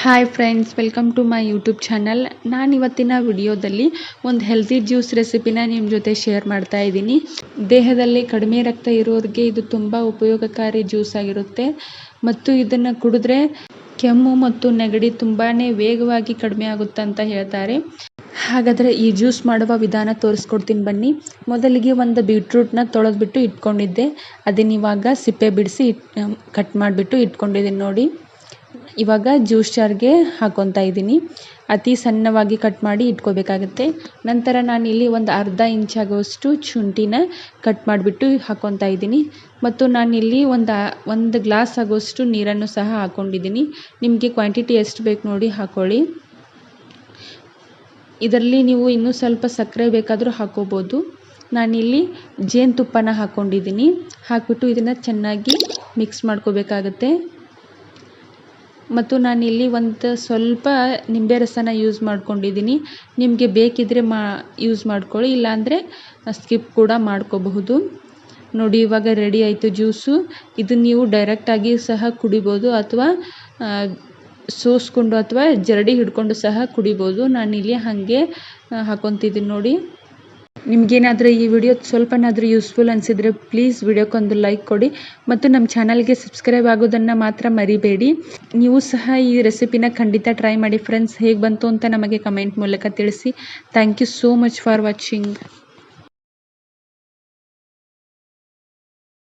Hi friends welcome to my YouTube channel ನಾನು ಇವತ್ತಿನ ವಿಡಿಯೋದಲ್ಲಿ ಒಂದು ಹೆಲ್ದಿ ಜ್ಯೂಸ್ ರೆಸಿಪಿನ ನಿಮ್ಮ ಜೊತೆ ಶೇರ್ ಮಾಡ್ತಾ ಇದ್ದೀನಿ. ದೇಹದಲ್ಲಿ ಕಡಿಮೆ ರಕ್ತ ಇರೋರಿಗೆ ಇದು ತುಂಬ ಉಪಯೋಗಕಾರಿ ಜ್ಯೂಸ್ ಆಗಿರುತ್ತೆ. ಮತ್ತು ಇದನ್ನು ಕುಡಿದ್ರೆ ಕೆಮ್ಮು ಮತ್ತು ನೆಗಡಿ ತುಂಬಾ ವೇಗವಾಗಿ ಕಡಿಮೆ ಆಗುತ್ತೆ ಅಂತ ಹೇಳ್ತಾರೆ. ಹಾಗಾದರೆ ಈ ಜ್ಯೂಸ್ ಮಾಡುವ ವಿಧಾನ ತೋರಿಸ್ಕೊಡ್ತೀನಿ ಬನ್ನಿ. ಮೊದಲಿಗೆ ಒಂದು ಬೀಟ್ರೂಟ್ನ ತೊಳೆದ್ಬಿಟ್ಟು ಇಟ್ಕೊಂಡಿದ್ದೆ. ಅದನ್ನಿವಾಗ ಸಿಪ್ಪೆ ಬಿಡಿಸಿ ಕಟ್ ಮಾಡಿಬಿಟ್ಟು ಇಟ್ಕೊಂಡಿದ್ದೀನಿ ನೋಡಿ. ಇವಾಗ ಜ್ಯೂಸ್ ಜಾರ್ಗೆ ಹಾಕೊತಾ ಇದ್ದೀನಿ. ಅತಿ ಸಣ್ಣವಾಗಿ ಕಟ್ ಮಾಡಿ ಇಟ್ಕೋಬೇಕಾಗುತ್ತೆ. ನಂತರ ನಾನಿಲ್ಲಿ ಒಂದು ಅರ್ಧ ಇಂಚ್ ಆಗುವಷ್ಟು ಶುಂಠಿನ ಕಟ್ ಮಾಡಿಬಿಟ್ಟು ಹಾಕೊತಾ ಇದ್ದೀನಿ. ಮತ್ತು ನಾನಿಲ್ಲಿ ಒಂದು ಒಂದು ಗ್ಲಾಸ್ ಆಗುವಷ್ಟು ನೀರನ್ನು ಸಹ ಹಾಕ್ಕೊಂಡಿದ್ದೀನಿ ನಿಮಗೆ ಕ್ವಾಂಟಿಟಿ ಎಷ್ಟು ಬೇಕು ನೋಡಿ ಹಾಕೊಳ್ಳಿ. ಇದರಲ್ಲಿ ನೀವು ಇನ್ನೂ ಸ್ವಲ್ಪ ಸಕ್ಕರೆ ಬೇಕಾದರೂ ಹಾಕೋಬೋದು. ನಾನಿಲ್ಲಿ ಜೇನುತುಪ್ಪನ ಹಾಕ್ಕೊಂಡಿದ್ದೀನಿ ಹಾಕ್ಬಿಟ್ಟು ಇದನ್ನು ಚೆನ್ನಾಗಿ ಮಿಕ್ಸ್ ಮಾಡ್ಕೋಬೇಕಾಗತ್ತೆ. ಮತ್ತು ನಾನಿಲ್ಲಿ ಒಂದು ಸ್ವಲ್ಪ ನಿಂಬೆ ರಸನ ಯೂಸ್ ಮಾಡ್ಕೊಂಡಿದ್ದೀನಿ. ನಿಮಗೆ ಬೇಕಿದ್ದರೆ ಮಾ ಯೂಸ್ ಮಾಡ್ಕೊಳ್ಳಿ. ಇಲ್ಲಾಂದರೆ ಸ್ಕಿಪ್ ಕೂಡ ಮಾಡ್ಕೋಬಹುದು. ನೋಡಿ, ಇವಾಗ ರೆಡಿ ಆಯಿತು ಜ್ಯೂಸು ಇದು ನೀವು ಡೈರೆಕ್ಟಾಗಿ ಸಹ ಕುಡಿಬೋದು ಅಥವಾ ಸೋಸ್ಕೊಂಡು ಅಥವಾ ಜರಡಿ ಹಿಡ್ಕೊಂಡು ಸಹ ಕುಡಿಬೋದು. ನಾನಿಲ್ಲಿ ಹಾಗೆ ಹಾಕೊತಿದ್ದೀನಿ ನೋಡಿ. ನಿಮಗೇನಾದರೂ ಈ ವಿಡಿಯೋ ಸ್ವಲ್ಪನಾದರೂ ಯೂಸ್ಫುಲ್ ಅನಿಸಿದರೆ ಪ್ಲೀಸ್ ವಿಡಿಯೋಕ್ಕೊಂದು ಲೈಕ್ ಕೊಡಿ ಮತ್ತು ನಮ್ಮ ಚಾನಲ್ಗೆ ಸಬ್ಸ್ಕ್ರೈಬ್ ಆಗೋದನ್ನು ಮಾತ್ರ ಮರಿಬೇಡಿ. ನೀವು ಸಹ ಈ ರೆಸಿಪಿನ ಖಂಡಿತ ಟ್ರೈ ಮಾಡಿ ಫ್ರೆಂಡ್ಸ್ ಹೇಗೆ ಬಂತು ಅಂತ ನಮಗೆ ಕಮೆಂಟ್ ಮೂಲಕ ತಿಳಿಸಿ. Thank you so much for watching